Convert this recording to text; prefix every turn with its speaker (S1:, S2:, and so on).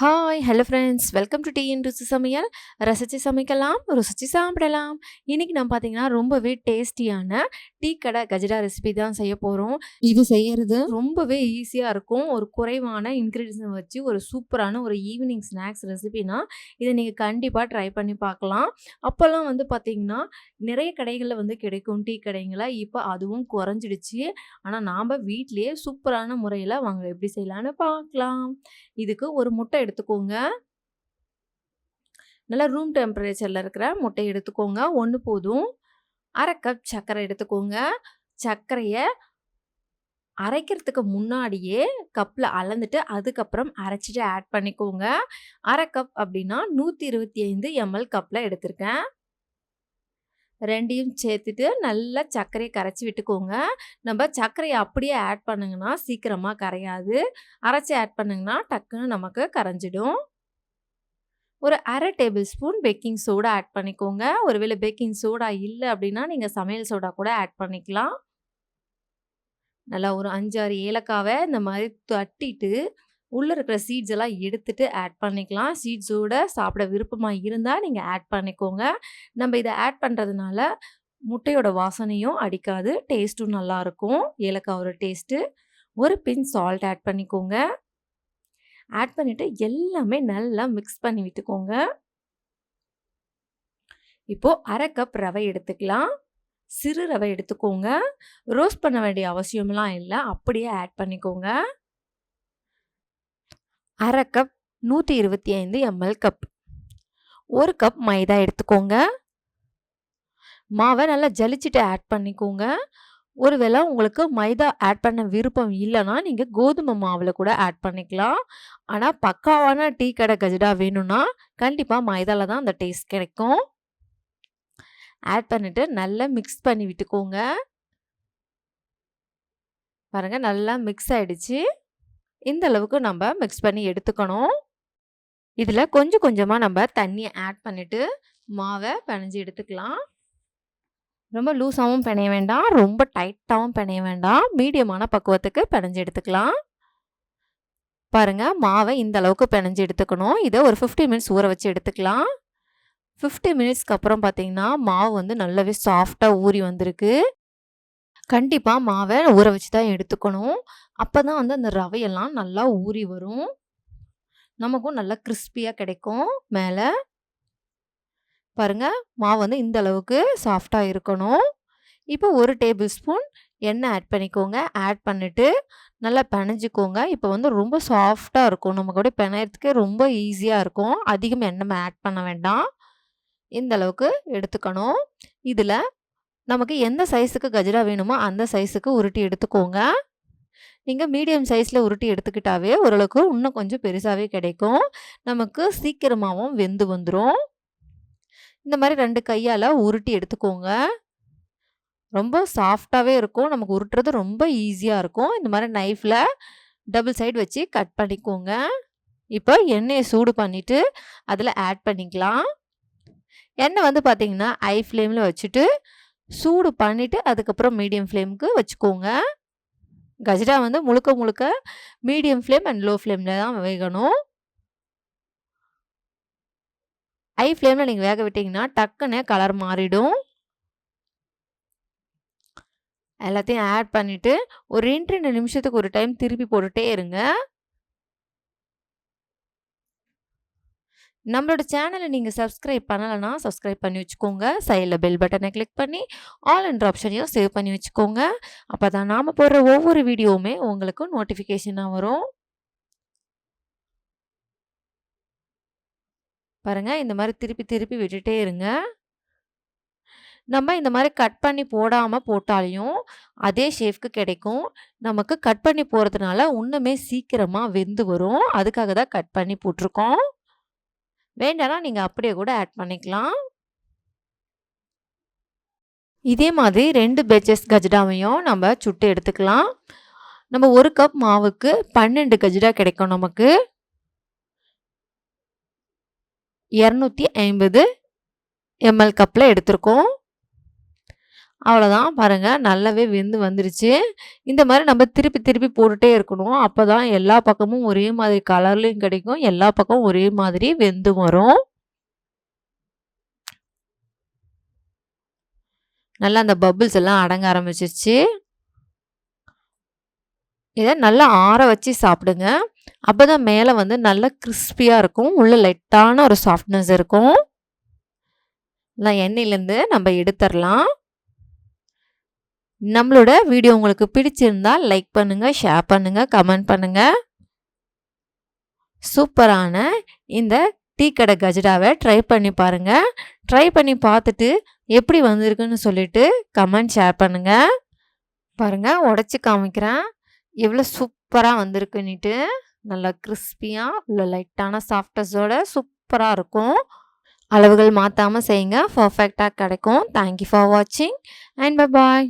S1: Hi hello friends welcome to டீயின் ருசி சமையல் ரசித்து சமைக்கலாம் ருசித்து சாப்பிடலாம். இன்றைக்கி நம்ம பார்த்தீங்கன்னா ரொம்பவே டேஸ்டியான டீ கடை கஜடா ரெசிபி தான் செய்ய போகிறோம் இது செய்யறது ரொம்பவே ஈஸியாக இருக்கும். ஒரு குறைவான இன்க்ரீடியன்ஸை வச்சு ஒரு சூப்பரான ஒரு ஈவினிங் ஸ்நாக்ஸ் ரெசிபினா இதை நீங்கள் கண்டிப்பாக ட்ரை பண்ணி பார்க்கலாம். அப்போல்லாம் வந்து பார்த்தீங்கன்னா நிறைய கடைகளில் வந்து கிடைக்கும் டீ கடைங்களை. இப்போ அதுவும் குறைஞ்சிடுச்சு. ஆனால் நாம் வீட்டிலேயே சூப்பரான முறையில் வாங்க எப்படி செய்யலான்னு பார்க்கலாம். இதுக்கு ஒரு முட்டை எடுத்துக்கோங்க. நல்லா ரூம் டெம்பரேச்சரில் இருக்கிற முட்டை எடுத்துக்கோங்க. ஒன்று போதும். அரை கப் சர்க்கரை எடுத்துக்கோங்க. சர்க்கரையை அரைக்கிறதுக்கு முன்னாடியே கப்பில் அளந்துட்டு அதுக்கப்புறம் அரைச்சிட்டு ஆட் பண்ணிக்கோங்க. அரை கப் அப்படின்னா நூற்றி இருபத்தி ஐந்து எம்எல் கப்பில் எடுத்திருக்கேன். ரெண்டையும் சேர்த்துட்டு நல்லா சர்க்கரையை கரைச்சி விட்டுக்கோங்க. நம்ம சர்க்கரையை அப்படியே ஆட் பண்ணுங்கன்னா சீக்கிரமாக கரையாது. அரைச்சி ஆட் பண்ணுங்கன்னா டக்குன்னு நமக்கு கரைஞ்சிடும். ஒரு அரை table spoon baking soda add பண்ணிக்கோங்க. ஒருவேளை பேக்கிங் சோடா இல்லை அப்படின்னா நீங்கள் சமையல் சோடா கூட ஆட் பண்ணிக்கலாம். நல்லா ஒரு அஞ்சாறு ஏலக்காவை இந்த மாதிரி தட்டிட்டு உள்ளே இருக்கிற சீட்ஸ் எல்லாம் எடுத்துகிட்டு ஆட் பண்ணிக்கலாம். சீட்ஸோட சாப்பிட விருப்பமாக இருந்தால் நீங்கள் ஆட் பண்ணிக்கோங்க. நம்ம இதை ஆட் பண்ணுறதுனால முட்டையோட வாசனையும் அடிக்காது டேஸ்ட்டும் நல்லாயிருக்கும் ஒரு டேஸ்ட்டு ஒரு பின் சால்ட் ஆட் பண்ணிக்கோங்க. ஆட் பண்ணிவிட்டு எல்லாமே நல்லா மிக்ஸ் பண்ணி விட்டுக்கோங்க. இப்போது அரை கப் ரவை எடுத்துக்கலாம். சிறு ரவை எடுத்துக்கோங்க. ரோஸ்ட் பண்ண வேண்டிய அவசியம்லாம் இல்லை. அப்படியே ஆட் பண்ணிக்கோங்க. அரை கப் நூற்றி இருபத்தி ஐந்து எம்எல் கப் ஒரு கப் மைதா எடுத்துக்கோங்க. மாவை நல்லா ஜலிச்சுட்டு ஆட் பண்ணிக்கோங்க. ஒருவேளை உங்களுக்கு மைதா ஆட் பண்ண விருப்பம் இல்லைன்னா நீங்கள் கோதுமை மாவில் கூட ஆட் பண்ணிக்கலாம். ஆனால் பக்காவான டீ கடை கஜடா வேணும்னா கண்டிப்பாக மைதாவில் தான் அந்த டேஸ்ட் கிடைக்கும். ஆட் பண்ணிவிட்டு நல்லா மிக்ஸ் பண்ணி விட்டுக்கோங்க. பாருங்கள் நல்லா மிக்ஸ் ஆகிடுச்சு இந்த அளவுக்கு நம்ம மிக்ஸ் பண்ணி எடுத்துக்கணும். இதில் கொஞ்சம் கொஞ்சமாக நம்ம தண்ணியை ஆட் பண்ணிவிட்டு மாவை பிணைஞ்சி எடுத்துக்கலாம். ரொம்ப லூஸாகவும் பிணைய வேண்டாம். ரொம்ப டைட்டாகவும் பிணைய வேண்டாம். மீடியமான பக்குவத்துக்கு பிணைஞ்சி எடுத்துக்கலாம். பாருங்கள் மாவை இந்த அளவுக்கு பிணைஞ்சி எடுத்துக்கணும். இதை ஒரு ஃபிஃப்டி மினிட்ஸ் ஊற வச்சு எடுத்துக்கலாம். ஃபிஃப்டி மினிட்ஸ்க்கு அப்புறம் பார்த்தீங்கன்னா மாவு வந்து நல்லாவே சாஃப்டாக ஊறி வந்திருக்கு. கண்டிப்பாக மாவை ஊற வச்சு தான் எடுத்துக்கணும். அப்போ தான் வந்து அந்த ரவையெல்லாம் நல்லா ஊறி வரும். நமக்கும் நல்லா கிறிஸ்பியாக கிடைக்கும் மேலே. பாருங்கள் மாவு வந்து இந்த அளவுக்கு சாஃப்டாக இருக்கணும். இப்போ ஒரு டேபிள் ஸ்பூன் எண்ணெய் ஆட் பண்ணிக்கோங்க. ஆட் பண்ணிவிட்டு நல்லா பிணைஞ்சிக்கோங்க. இப்போ வந்து ரொம்ப சாஃப்டாக இருக்கும். நமக்கு அப்படியே பிணையறதுக்கே ரொம்ப ஈஸியாக இருக்கும். அதிகமாக எண்ணெய் ஆட் பண்ண வேண்டாம். இந்த அளவுக்கு எடுத்துக்கணும். இதில் நமக்கு எந்த சைஸுக்கு கஜ்ரா வேணுமோ அந்த சைஸுக்கு உருட்டி எடுத்துக்கோங்க. நீங்கள் மீடியம் சைஸில் உருட்டி எடுத்துக்கிட்டாவே ஓரளவுக்கு இன்னும் கொஞ்சம் பெருசாகவே கிடைக்கும். நமக்கு சீக்கிரமாகவும் வெந்து வந்துடும் இந்த மாதிரி ரெண்டு கையால் உருட்டி எடுத்துக்கோங்க. ரொம்ப சாஃப்டாகவே இருக்கும். நமக்கு உருட்டுறது ரொம்ப ஈஸியாக இருக்கும். இந்த மாதிரி நைஃப்பில் டபுள் சைடு வச்சு கட் பண்ணிக்கோங்க. இப்போ எண்ணெயை சூடு பண்ணிவிட்டு அதில் ஆட் பண்ணிக்கலாம். எண்ணெய் வந்து பார்த்திங்கன்னா ஐ ஃப்ளேமில் வச்சுட்டு சூடு பண்ணிவிட்டு அதுக்கப்புறம் மீடியம் ஃப்ளேமுக்கு வச்சுக்கோங்க. கஜ்ரா வந்து முழுக்க முழுக்க மீடியம் ஃப்ளேம் அண்ட் லோ ஃப்ளேமில் தான் வேகணும். ஹை ஃப்ளேமில் நீங்கள் வேக விட்டிங்கன்னா டக்குன்னு கலர் மாறிடும். எல்லாத்தையும் ஆட் பண்ணிவிட்டு ஒரு ரெண்டு ரெண்டு நிமிஷத்துக்கு ஒரு டைம் திருப்பி போட்டுகிட்டே இருங்க. நம்மளோட சேனலை நீங்கள் சப்ஸ்கிரைப் பண்ணலைன்னா சப்ஸ்கிரைப் பண்ணி வச்சுக்கோங்க. சைடில் பெல் பட்டனை கிளிக் பண்ணி ஆல் என்ற ஆப்ஷனையும் சேவ் பண்ணி வச்சுக்கோங்க. அப்போ தான் நாம் போடுற ஒவ்வொரு வீடியோவுமே உங்களுக்கு நோட்டிஃபிகேஷனாக வரும். பாருங்கள் இந்த மாதிரி திருப்பி திருப்பி விட்டுட்டே இருங்க. நம்ம இந்த மாதிரி கட் பண்ணி போடாமல் போட்டாலையும் அதே ஷேஃப்க்கு கிடைக்கும். நமக்கு கட் பண்ணி போகிறதுனால இன்னுமே சீக்கிரமாக வெந்து வரும். அதுக்காக தான் கட் பண்ணி போட்டிருக்கோம். வேண்டாம்னா நீங்கள் அப்படியே கூட ஆட் பண்ணிக்கலாம். இதே மாதிரி ரெண்டு பெச்சஸ் கஜ்டாவையும் நம்ம சுட்டு எடுத்துக்கலாம். நம்ம ஒரு கப் மாவுக்கு பன்னெண்டு கஜ்டா கிடைக்கும் நமக்கு. இரநூத்தி ஐம்பது எம்எல் கப்பில் எடுத்திருக்கோம். அவ்வளோதான் பாருங்கள் நல்லாவே வெந்து வந்துருச்சு. இந்த மாதிரி நம்ம திருப்பி திருப்பி போட்டுட்டே இருக்கணும். அப்போ தான் எல்லா பக்கமும் ஒரே மாதிரி கலர்லேயும் கிடைக்கும். எல்லா பக்கமும் ஒரே மாதிரி வெந்து வரும். நல்லா அந்த பபுள்ஸ் எல்லாம் அடங்க ஆரம்பிச்சிருச்சு இதை நல்லா ஆற வச்சு சாப்பிடுங்க. அப்போ தான் மேலே வந்து நல்லா கிறிஸ்பியாக இருக்கும். உள்ள லைட்டான ஒரு சாஃப்ட்னஸ் இருக்கும். நான் எண்ணெயிலேருந்து நம்ம எடுத்துடலாம் நம்மளோட வீடியோ உங்களுக்கு பிடிச்சிருந்தால் லைக் பண்ணுங்கள் ஷேர் பண்ணுங்கள் கமெண்ட் பண்ணுங்கள் சூப்பரான இந்த டீ கடை கஜடாவை ட்ரை பண்ணி பாருங்க. ட்ரை பண்ணி பார்த்துட்டு எப்படி வந்திருக்குன்னு சொல்லிட்டு கமெண்ட் ஷேர் பண்ணுங்கள் பாருங்கள் உடச்சி காமிக்கிறேன். எவ்வளோ சூப்பராக வந்திருக்குன்னிட்டு. நல்லா கிறிஸ்பியாக உள்ள லைட்டான சாஃப்ட்னஸோட சூப்பராக இருக்கும். அளவுகள் மாற்றாமல் செய்யுங்க. பர்ஃபெக்டாக கிடைக்கும். தேங்க் யூ ஃபார் வாட்சிங் அண்ட் பை பாய்.